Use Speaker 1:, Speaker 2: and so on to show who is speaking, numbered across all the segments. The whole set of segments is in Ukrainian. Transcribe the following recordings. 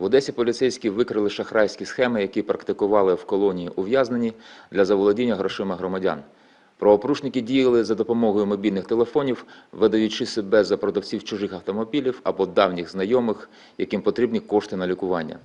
Speaker 1: В Одесі поліцейські викрили шахрайські схеми, які практикували в колонії ув'язнені для заволодіння грошима громадян. Правопорушники діяли за допомогою мобільних телефонів, видаючи себе за продавців чужих автомобілів або давніх знайомих, яким потрібні кошти на лікування.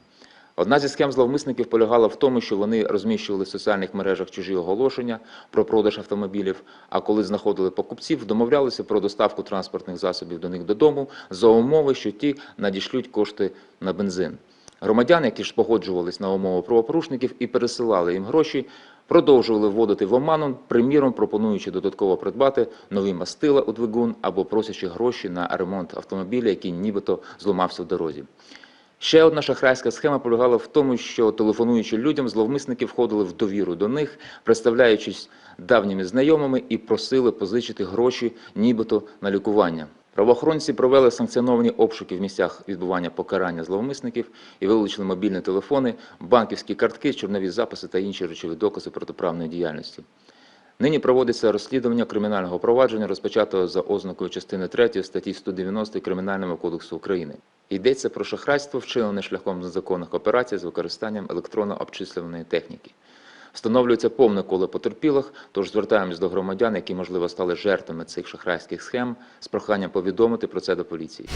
Speaker 1: Одна зі схем зловмисників полягала в тому, що вони розміщували в соціальних мережах чужі оголошення про продаж автомобілів, а коли знаходили покупців, домовлялися про доставку транспортних засобів до них додому за умови, що ті надішлють кошти на бензин. Громадяни, які ж погоджувались на умови правопорушників і пересилали їм гроші, продовжували вводити в оману, приміром пропонуючи додатково придбати нові мастила у двигун або просячи гроші на ремонт автомобіля, який нібито зламався в дорозі. Ще одна шахрайська схема полягала в тому, що телефонуючи людям, зловмисники входили в довіру до них, представляючись давніми знайомими і просили позичити гроші, нібито на лікування. Правоохоронці провели санкціоновані обшуки в місцях відбування покарання зловмисників і вилучили мобільні телефони, банківські картки, чорнові записи та інші речові докази протиправної діяльності. Нині проводиться розслідування кримінального провадження, розпочатого за ознакою частини 3 статті 190 Кримінального кодексу України. Йдеться про шахрайство, вчинене шляхом незаконних операцій з використанням електронно-обчислюваної техніки. Встановлюється повне коло потерпілих, тож звертаємось до громадян, які, можливо, стали жертвами цих шахрайських схем, з проханням повідомити про це до поліції.